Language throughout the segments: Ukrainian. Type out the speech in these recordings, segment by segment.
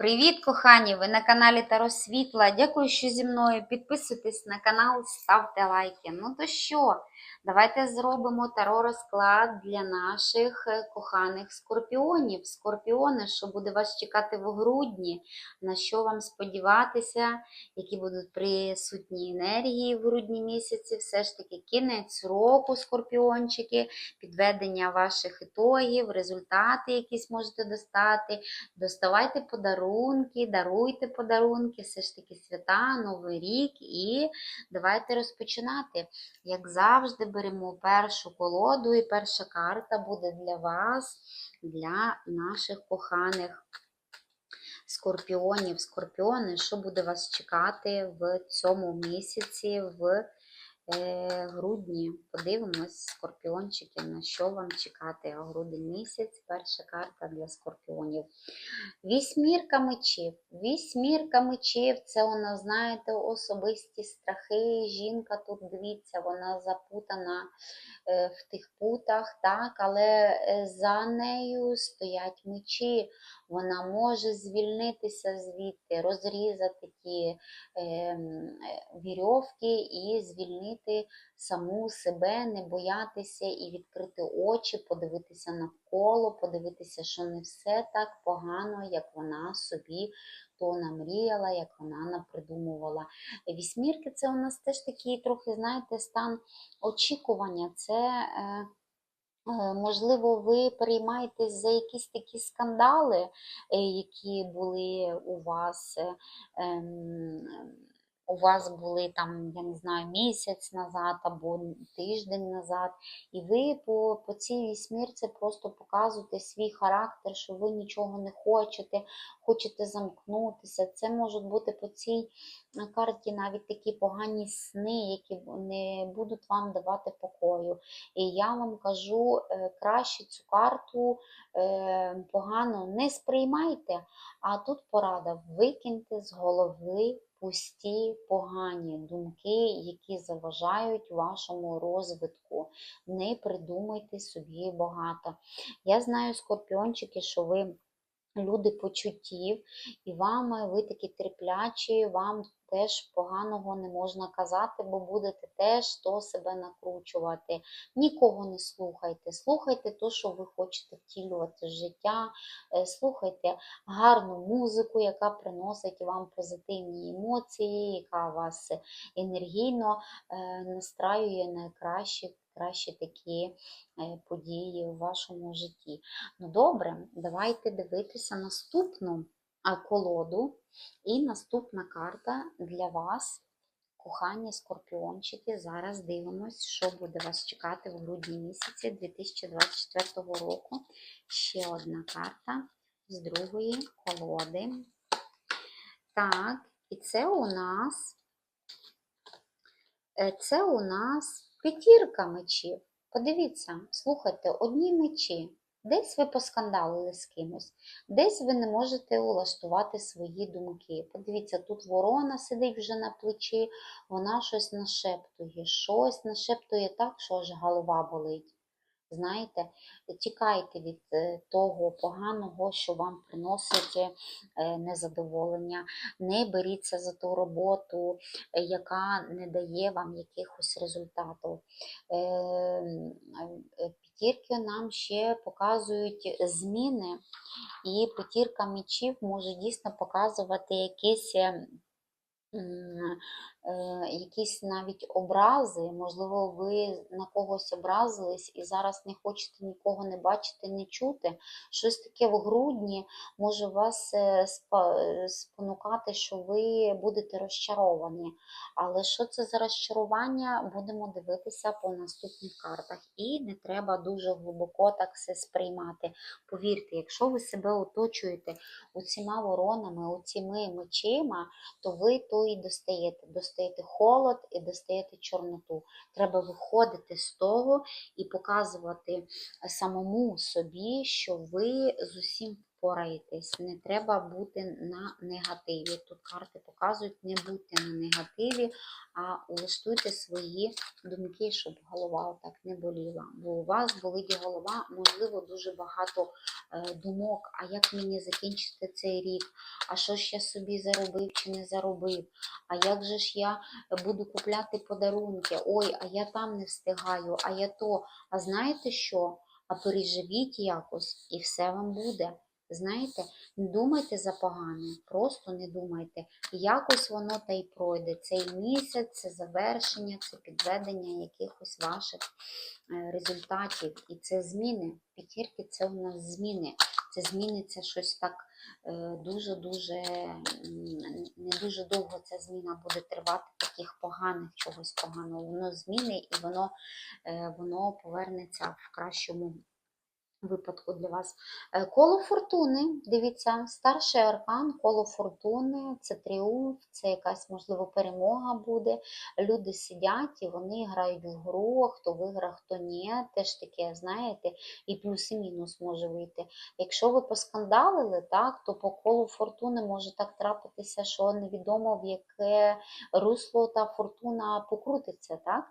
Привіт, кохані! Ви на каналі Таро Світла. Дякую, що зі мною. Підписуйтесь на канал, ставте лайки. Ну то що, давайте зробимо таро розклад для наших е, коханих скорпіонів. Скорпіони, що буде вас чекати в грудні, на що вам сподіватися, які будуть присутні енергії в грудні місяці. Все ж таки кінець року, скорпіончики, підведення ваших ітогів, результати якісь можете достати. Доставайте подарунки, даруйте подарунки, все ж таки свята, Новий рік. І давайте розпочинати. Як завжди, беремо першу колоду, і перша карта буде для вас, для наших коханих. Скорпіонів, скорпіони, що буде вас чекати в цьому місяці, в грудні. Подивимось, скорпіончики, на що вам чекати. Грудень місяць, перша карта для скорпіонів. Вісьмірка мечів. Вісьмірка мечів це нас, знаєте, особисті страхи. Жінка тут, дивіться, вона запутана е, в тих путах, так, але е, за нею стоять мечі. Вона може звільнитися звідти, розрізати ті е, е, вірьовки і звільнити саму себе, не боятися і відкрити очі, подивитися навколо, подивитися, що не все так погано, як вона собі то намріяла, як вона напридумувала. Вісьмірки це у нас теж такий трохи, знаєте, стан очікування. Це. Е, Можливо, ви переймаєтесь за якісь такі скандали, е, які були у вас. е, ем, У вас були там, я не знаю, місяць назад або тиждень назад, і ви по, по цій вісьмірці просто показуєте свій характер, що ви нічого не хочете, хочете замкнутися. Це можуть бути по цій е, карті навіть такі погані сни, які не будуть вам давати покою. І я вам кажу, е, краще цю карту е, погано не сприймайте, а тут порада викиньте з голови пусті погані думки, які заважають вашому розвитку. Не придумайте собі багато. Я знаю, скорпіончики, що ви люди почуттів, і вам ви такі терплячі, вам теж поганого не можна казати, бо будете теж то себе накручувати. Нікого не слухайте. Слухайте то, що ви хочете втілювати в життя. Е, Слухайте гарну музику, яка приносить вам позитивні емоції, яка вас енергійно е, настраює на кращі, кращі такі е, події у вашому житті. Ну добре, давайте дивитися наступну колоду. І наступна карта для вас, кохані скорпіончики. Зараз дивимось, що буде вас чекати в грудні місяці 2024 року. Ще одна карта з другої колоди. Так, і це у нас, е, це у нас п'ятірка мечів. Подивіться, слухайте, одні мечі. Десь ви поскандалили з кимось, десь ви не можете улаштувати свої думки. Подивіться, тут ворона сидить вже на плечі, вона щось нашептує, щось нашептує так, що аж голова болить. Знаєте, тікайте від е, того поганого, що вам приносить е, незадоволення. Не беріться за ту роботу, е, яка не дає вам якихось результатів. П'ятірки нам ще показують зміни, і п'ятірка мечів може дійсно показувати якісь. Е, якісь навіть образи, можливо, ви на когось образились і зараз не хочете нікого не бачити, не чути. Щось таке в грудні може вас е, е, спонукати, що ви будете розчаровані. Але що це за розчарування, будемо дивитися по наступних картах. І не треба дуже глибоко так все сприймати. Повірте, якщо ви себе оточуєте оціма воронами, оціми мечима, то ви то і достаєте. Достаєте холод і достаєте чорноту. Треба виходити з того і показувати самому собі, що ви з усім впораєтесь. Не треба бути на негативі. Тут карти показують, не будьте на негативі, а улаштуйте свої думки, щоб голова отак не боліла. Бо у вас болить голова, можливо, дуже багато е, думок. А як мені закінчити цей рік? А що ж я собі заробив чи не заробив? А як же ж я буду купляти подарунки? Ой, а я там не встигаю, а я то. А знаєте що? А переживіть якось, і все вам буде. Знаєте, не думайте за погане, просто не думайте. Якось воно та й пройде. Цей місяць, це завершення, це підведення якихось ваших е, результатів. І це зміни. П'ятірки це у нас зміни. Це зміниться щось так дуже-дуже не дуже довго ця зміна буде тривати таких поганих чогось поганого. Воно зміни і воно, е, воно повернеться в кращому випадку для вас. Е, Коло фортуни, дивіться, старший аркан, коло фортуни, це тріумф, це якась, можливо, перемога буде. Люди сидять і вони грають в гру, хто виграв, хто ні. Теж таке, знаєте, і плюс і мінус може вийти. Якщо ви поскандалили, так, то по колу фортуни може так трапитися, що невідомо в яке русло та фортуна покрутиться, так?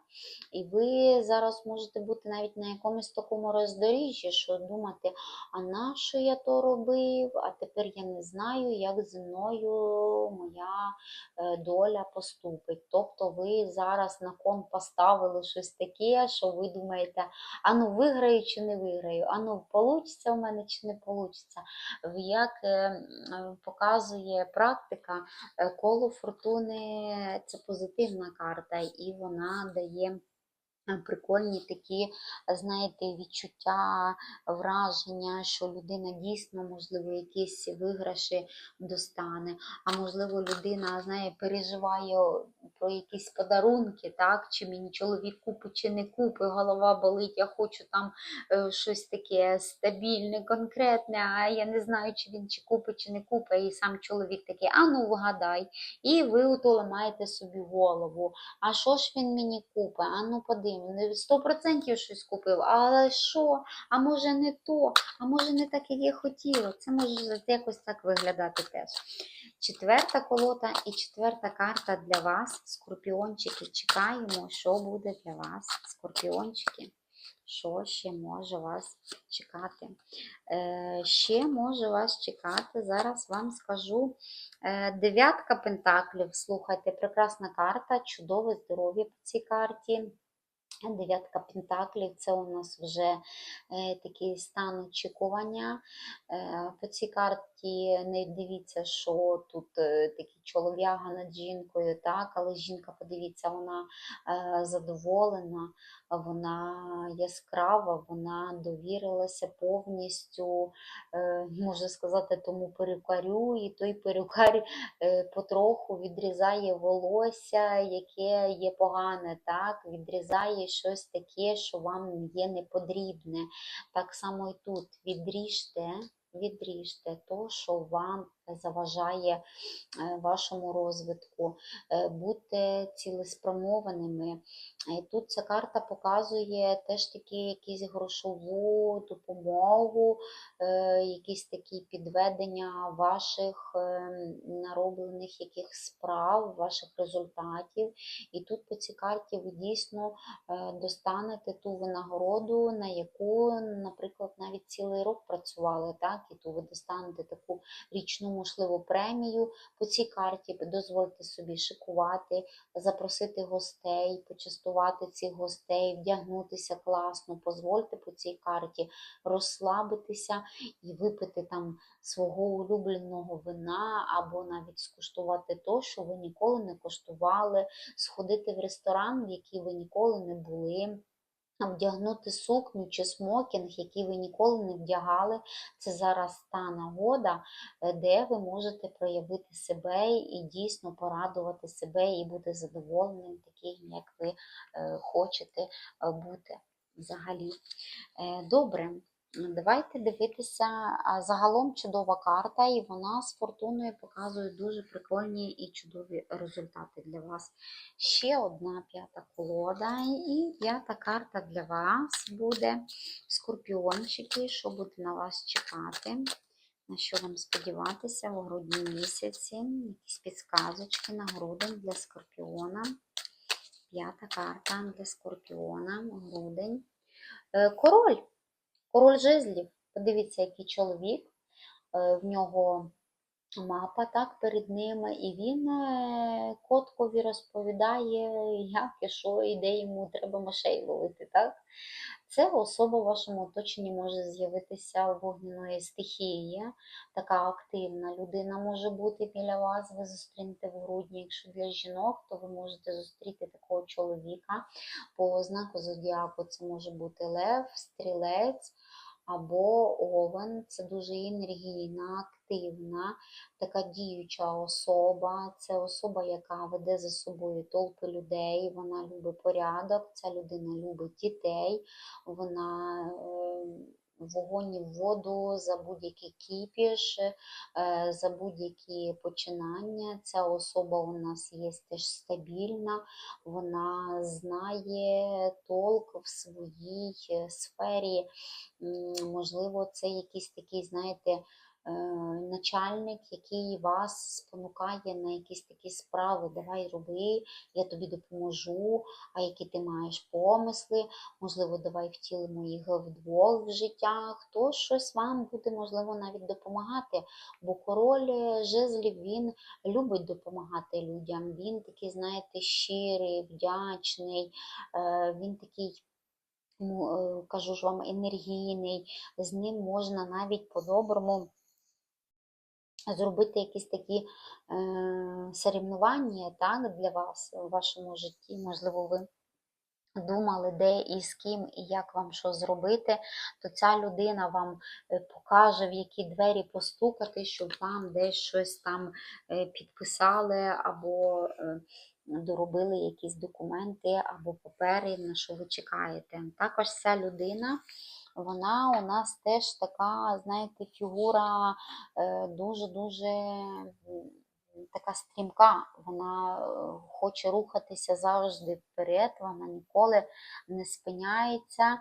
І ви зараз можете бути навіть на якомусь такому роздоріжжі, що думати, а на що я то робив, а тепер я не знаю, як зі мною моя е, доля поступить. Тобто ви зараз на кон поставили щось таке, що ви думаєте, а ну виграю чи не виграю, а ну получиться в мене чи не получиться. Як е, показує практика, е, коло фортуни це позитивна карта, і вона дає прикольні такі, знаєте, відчуття, враження, що людина дійсно, можливо, якісь виграші достане, а можливо, людина, знає, переживає про якісь подарунки, так, чи мені чоловік купить, чи не купить, голова болить, я хочу там е, щось таке стабільне, конкретне, а я не знаю, чи він чи купить, чи не купить, і сам чоловік такий, а ну вгадай. І ви ото ламаєте собі голову. А що ж він мені купить? А ну подивимо, сто процентів щось купив, але що? А може не то, а може не так, як я хотіла. Це може якось так виглядати теж. Четверта колода і четверта карта для вас, скорпіончики. Чекаємо, що буде для вас, скорпіончики. Що ще може вас чекати? Е, ще може вас чекати, зараз вам скажу. Е, дев'ятка пентаклів. Слухайте, прекрасна карта, чудове здоров'я по цій карті. Дев'ятка пентаклів це у нас вже е, такий стан очікування. Е, по цій карті не дивіться, що тут е, такий чолов'яга над жінкою, так, але жінка, подивіться, вона е, задоволена, вона яскрава, вона довірилася повністю, е, можна сказати, тому перукарю, і той перукар потроху відрізає волосся, яке є погане, так, відрізає щось таке, що вам є непотрібне. Так само і тут. Відріжте, відріжте то, що вам заважає е, вашому розвитку. Е, Будьте цілеспрямованими. Тут ця карта показує теж таки якусь грошову допомогу, е, якісь такі підведення ваших нароблених яких справ, ваших результатів. І тут по цій карті ви дійсно достанете ту винагороду, на яку, наприклад, навіть цілий рок працювали, так, і то ви достанете таку річну, можливо, премію по цій карті, дозвольте собі шикувати, запросити гостей, почастувати цих гостей, вдягнутися класно, дозвольте по цій карті розслабитися і випити там свого улюбленого вина, або навіть скуштувати то, що ви ніколи не коштували, сходити в ресторан, в який ви ніколи не були. Вдягнути сукню чи смокінг, який ви ніколи не вдягали, це зараз та нагода, е, де ви можете проявити себе і дійсно порадувати себе і бути задоволеним, таким, як ви е, хочете е, бути взагалі. Добре, давайте дивитися. Загалом чудова карта, і вона з фортуною показує дуже прикольні і чудові результати для вас. Ще одна п'ята колода, і п'ята карта для вас буде скорпіончики, що буде на вас чекати. На що вам сподіватися у грудні місяці? Якісь підсказочки на грудень для скорпіона. П'ята карта для скорпіона, грудень. Е, Король. Король жезлів. Подивіться, який чоловік. Е, В нього мапа так перед ними, і він е, коткові розповідає, як і що, і де йому треба мишей ловити. Так? Це особа в вашому оточенні може з'явитися вогняної стихії. Така активна людина може бути біля вас. Ви зустрінете в грудні. Якщо для жінок, то ви можете зустріти такого чоловіка. По знаку зодіаку це може бути лев, стрілець або овен. Це дуже енергійна, активна, така діюча особа. Це особа, яка веде за собою толпи людей. Вона любить порядок, ця людина любить дітей, вона е, вогонь в воду за будь-який кіпіш, е, за будь-які починання. Ця особа у нас є теж стабільна, вона знає толк в своїй е, сфері. Можливо, це якийсь такий, знаєте, начальник, який вас спонукає на якісь такі справи. Давай роби, я тобі допоможу, а які ти маєш помисли, можливо, давай втілимо їх вдвох в життя. Хтось щось вам буде, можливо, навіть допомагати. Бо король е, жезлів він любить допомагати людям. Він такий, знаєте, щирий, вдячний, е, він такий ну, е, кажу ж вам, енергійний, з ним можна навіть по-доброму зробити якісь такі е, соревнування так, для вас у вашому житті. Можливо, ви думали, де і з ким, і як вам що зробити, то ця людина вам е, покаже, в які двері постукати, щоб вам десь щось там е, підписали або е, доробили якісь документи або папери, на що ви чекаєте. Також ця людина. Вона у нас теж така, знаєте, фігура е, дуже-дуже така стрімка. Вона е, хоче рухатися завжди вперед, вона ніколи не спиняється.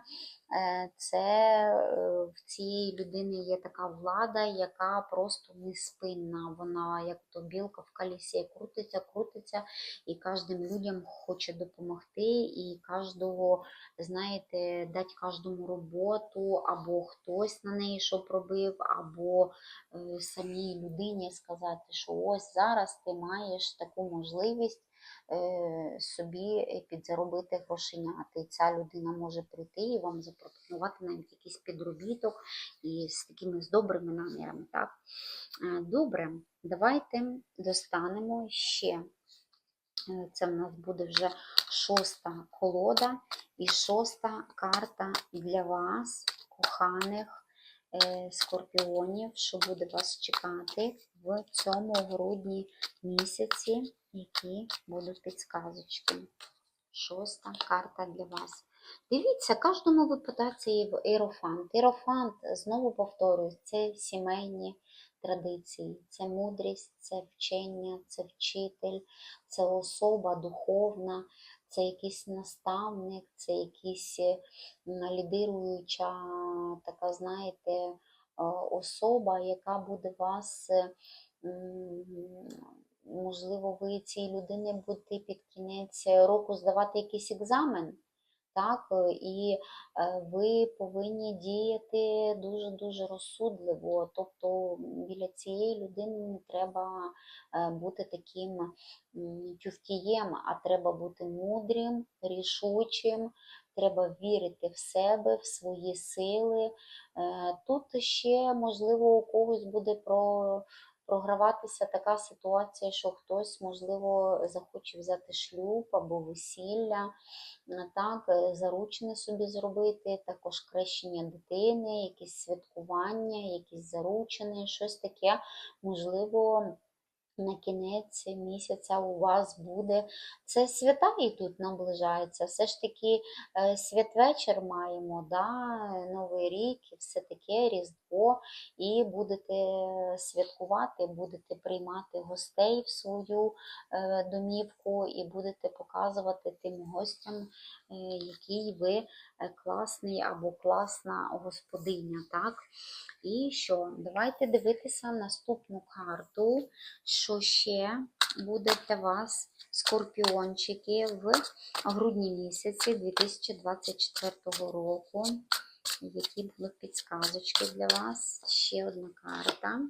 Е, Це е, в цієї людини є така влада, яка просто неспинна. Вона, як то білка в колесі, крутиться, крутиться, і кожним людям хоче допомогти, і кожного, знаєте, дати кожному роботу, або хтось на неї що пробив, або самій людині сказати, що ось зараз ти маєш таку можливість е, собі підзаробити грошеняти. І ця людина може прийти і вам запропонувати навіть якийсь підробіток і з такими з добрими намірами. Так? Е, Добре, давайте достанемо ще. Е, Це в нас буде вже шоста колода і шоста карта для вас, коханих е, скорпіонів, що буде вас чекати в цьому грудні місяці, які будуть підсказочки. Шоста карта для вас. Дивіться, кожному випадається іерофант. Іерофант, знову повторюю, це сімейні традиції, це мудрість, це вчення, це вчитель, це особа духовна, це якийсь наставник, це якийсь е, лідируюча така, знаєте, е, особа, яка буде вас, е, можливо, ви цій людині будете під кінець року здавати якийсь екзамен. Так, е, і е, ви повинні діяти дуже-дуже розсудливо. Тобто біля цієї людини не треба е, бути таким м, тюфтієм, а треба бути мудрим, рішучим, треба вірити в себе, в свої сили. Тут ще, можливо, у когось буде про. Програватися така ситуація, що хтось, можливо, захоче взяти шлюб або весілля, Е, так, заручене заручини собі зробити, також крещення дитини, якісь святкування, якісь заручини, щось таке, можливо, на кінець місяця у вас буде. Це свята і тут наближаються. Все ж таки е, святвечір маємо, да? Новий рік і все таке, Різдво, і будете святкувати, будете приймати гостей в свою е, домівку і будете показувати тим гостям, е, який ви класний або класна господиня. Так? І що? Давайте дивитися наступну карту що ще буде для вас скорпіончики в грудні місяці 2024 року. Які були підсказочки для вас? Ще одна карта.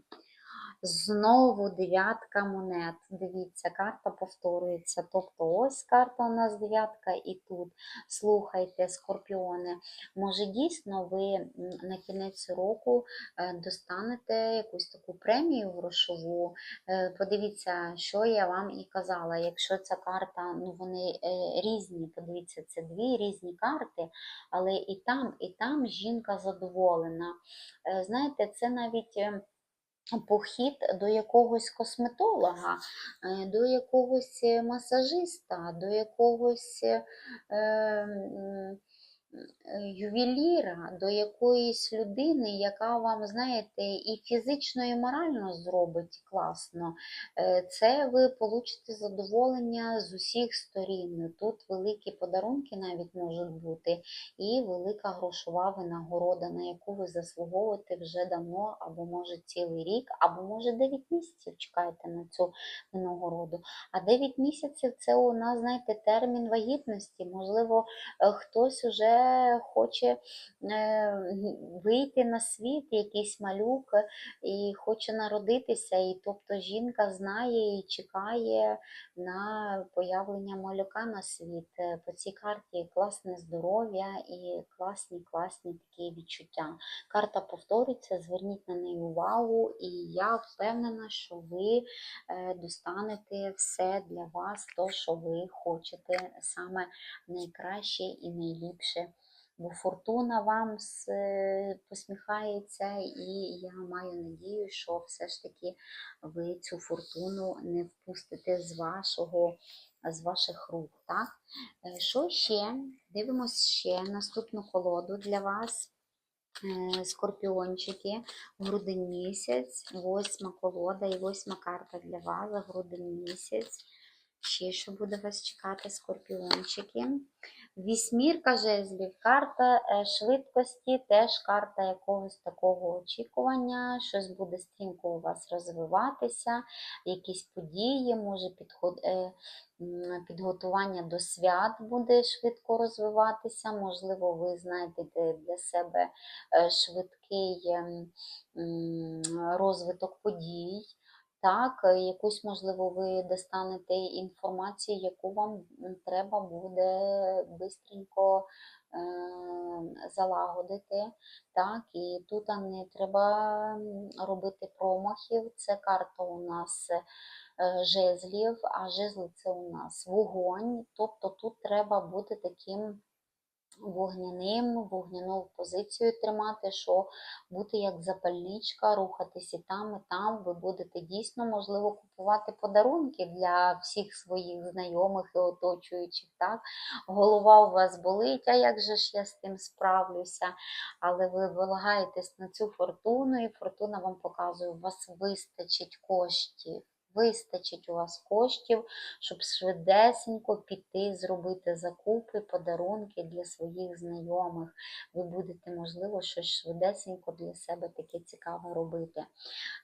Знову дев'ятка монет. Дивіться, карта повторюється. Тобто ось карта у нас дев'ятка і тут. Слухайте, скорпіони. Може, дійсно ви на кінець року е, достанете якусь таку премію грошову. Е, Подивіться, що я вам і казала. Якщо ця карта, ну вони е, різні, подивіться, це дві різні карти, але і там, і там жінка задоволена. Знаєте, це навіть. Похід до якогось косметолога, е, до якогось е, масажиста, до якогось е, ювеліра, до якоїсь людини, яка вам, знаєте, і фізично, і морально зробить класно. Е, Це ви получите задоволення з усіх сторін. Тут великі подарунки навіть можуть бути, і велика грошова винагорода, на яку ви заслуговуєте вже давно, або може цілий рік, або може 9 місяців чекаєте на цю винагороду. А 9 місяців це у нас, знаєте, термін вагітності. Можливо, е, хтось уже хоче е, вийти на світ, якийсь малюк, і хоче народитися. І тобто жінка знає і чекає на появлення малюка на світ. Е, По цій карті класне здоров'я і класні, класні такі відчуття. Карта повторюється, зверніть на неї увагу, і я впевнена, що ви е, достанете все для вас, то, що ви хочете, саме найкраще і найліпше. Бо фортуна вам посміхається, і я маю надію, що все ж таки ви цю фортуну не впустите з вашого, з ваших рук. Так? Е, Що ще? Дивимось ще наступну колоду для вас. Е, Скорпіончики, грудень місяць, восьма колода і восьма карта для вас за грудень місяць. Ще що буде вас чекати, скорпіончики. Вісьмірка жезлів, карта е, швидкості, теж карта якогось такого очікування, щось буде стрімко у вас розвиватися, якісь події, може підход, е, підготування до свят буде швидко розвиватися. Можливо, ви знайдете для себе е, швидкий ем, розвиток подій. Так, якусь, можливо, ви достанете інформацію, яку вам треба буде бистренько е, залагодити. Так, і тут не треба робити промахів. Це карта у нас е, жезлів, а жезли це у нас вогонь. Тобто тут треба бути таким вогняним, вогняну позицію тримати, що бути як запальничка, рухатись і там, і там. Ви будете дійсно, можливо, купувати подарунки для всіх своїх знайомих і оточуючих. Так? Голова у вас болить, а як же ж я з тим справлюся? Але ви вилагаєтесь на цю фортуну, і фортуна вам показує, у вас вистачить коштів. Вистачить у вас коштів, щоб швидесенько піти, зробити закупи, подарунки для своїх знайомих. Ви будете, можливо, щось швидесенько для себе таке цікаве робити.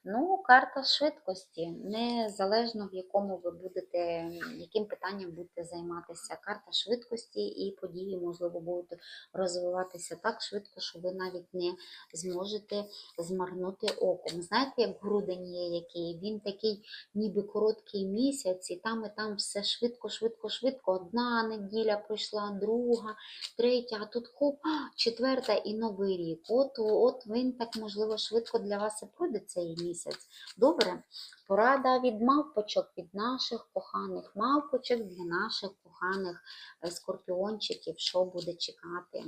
Ну, карта швидкості, незалежно в якому ви будете, яким питанням будете займатися. Карта швидкості і події, можливо, будуть розвиватися так швидко, що ви навіть не зможете змарнути оком. Знаєте, як грудень є який? Він такий ніби короткий місяць, і там і там все швидко, швидко, швидко. Одна неділя пройшла, друга, третя, а тут хоп, четверта і новий рік. От, от він так, можливо, швидко для вас і пройде цей місяць. Добре? Порада від мавпочок, від наших коханих мавпочок для наших коханих е, скорпіончиків, що буде чекати.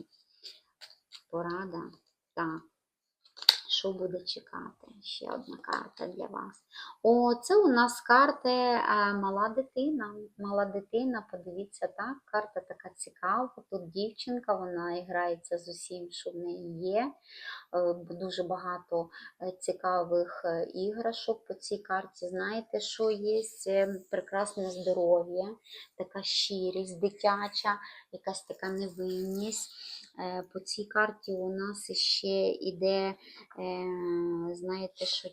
Порада. Так. Що буде чекати? Ще одна карта для вас. О, це у нас карти е, мала дитина. Мала дитина, подивіться, так, карта така цікава. Тут дівчинка, вона грається з усім, що в неї є. Е, Дуже багато е, цікавих е, іграшок по цій карті. Знаєте, що є прекрасне здоров'я, така щирість дитяча, якась така невинність. Е, По цій карті у нас ще іде, е, знаєте, що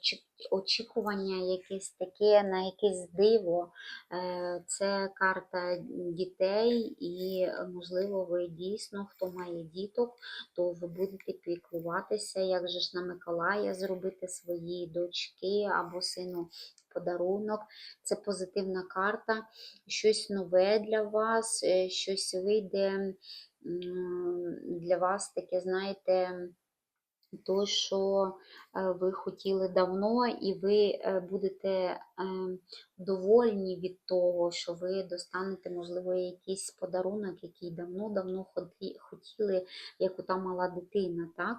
очікування якесь таке на якесь диво. Е, Це карта дітей, і, можливо, ви дійсно, хто має діток, то ви будете піклуватися, як же ж на Миколая зробити своїй дочки або сину подарунок. Це позитивна карта, щось нове для вас, щось вийде для вас таке, знаєте, то, що е, ви хотіли давно, і ви е, будете е, довольні від того, що ви достанете, можливо, якийсь подарунок, який давно-давно хотіли, як ота мала дитина. Так?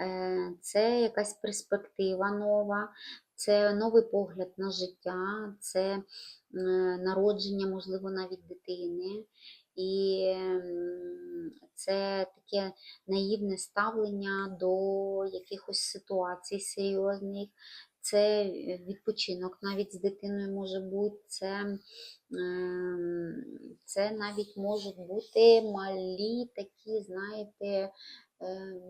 Е, Це якась перспектива нова, це новий погляд на життя, це народження, можливо, навіть дитини. І це таке наївне ставлення до якихось ситуацій серйозних. Це відпочинок навіть з дитиною може бути, це, ем, це навіть можуть бути малі такі, знаєте, ем,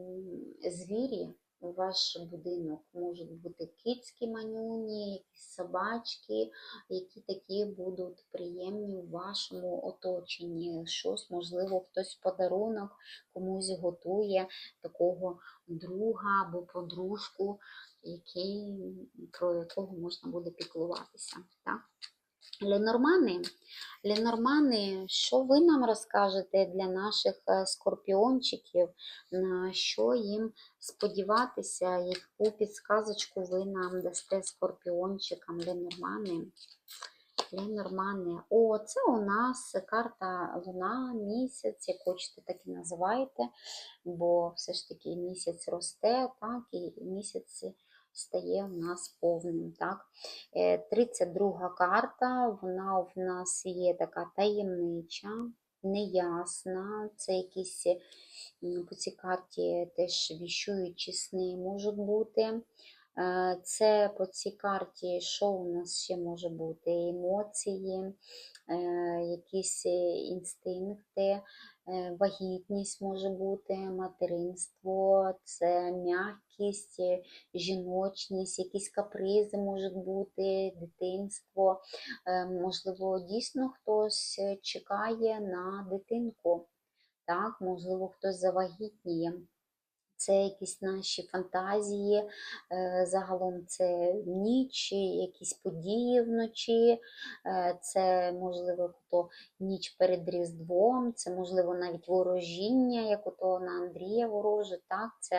звірі ваш будинок. Можуть бути кицькі манюні, якісь собачки, які такі будуть приємні в вашому оточенні. Щось, можливо, хтось подарунок комусь готує такого друга або подружку, який, про якого можна буде піклуватися. Так? Ленормани, Ленормани, що ви нам розкажете для наших е, скорпіончиків, на що їм сподіватися, яку підсказочку ви нам дасте скорпіончикам Ленормани? Ленормани. О, це у нас карта Луна, місяць, як хочете, так і називайте, бо все ж таки місяць росте, так, і місяць стає у нас повним. Так. Е, 32 карта, вона в нас є така таємнича, неясна. Це якісь по цій карті теж віщуючі сни можуть бути. Е, Це по цій карті, що у нас ще може бути? Емоції, е, якісь е, інстинкти, е, вагітність може бути, материнство, це м'якість, е, жіночність, якісь капризи можуть бути, дитинство. Е, Можливо, дійсно хтось е, чекає на дитинку. Так, можливо, хтось завагітніє. Це якісь наші фантазії, е, загалом це ніч, якісь події вночі, е, це, можливо, хто ніч перед Різдвом, це, можливо, навіть ворожіння, як ото на Андрія вороже, так, це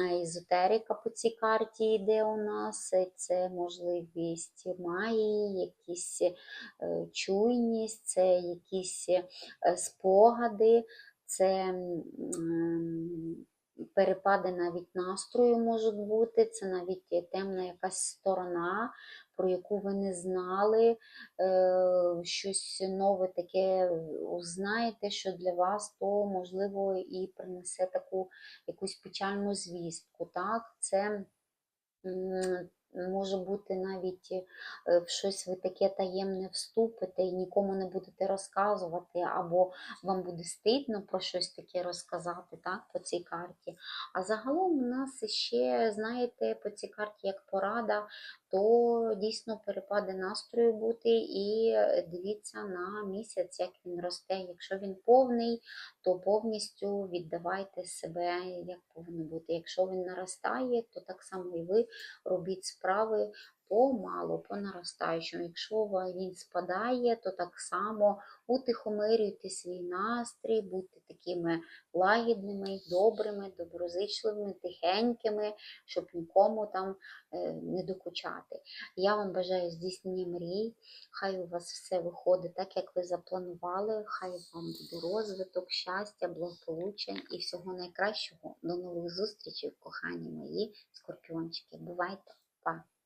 е, езотерика по цій карті йде у нас, це можливість магії, якісь чуйність, це якісь спогади, це перепади навіть настрою можуть бути, це навіть темна якась сторона, про яку ви не знали, е, щось нове таке узнаєте, що для вас то, можливо, і принесе таку якусь печальну звістку. Так? Це може бути навіть е, в щось ви таке таємне вступите і нікому не будете розказувати, або вам буде стидно про щось таке розказати так, по цій карті. А загалом у нас ще, знаєте, по цій карті як порада, то дійсно перепади настрою бути і дивіться на місяць, як він росте. Якщо він повний, то повністю віддавайте себе, як повинно бути. Якщо він наростає, то так само і ви робіть справи помалу, по наростаючому. Якщо він спадає, то так само утихомирюйте свій настрій, будьте такими лагідними, добрими, доброзичливими, тихенькими, щоб нікому там е, не докучати. Я вам бажаю здійснення мрій. Хай у вас все виходить так, як ви запланували. Хай вам буде розвиток, щастя, благополуччя і всього найкращого. До нових зустрічей, кохані мої скорпіончики. Бувайте, Państwa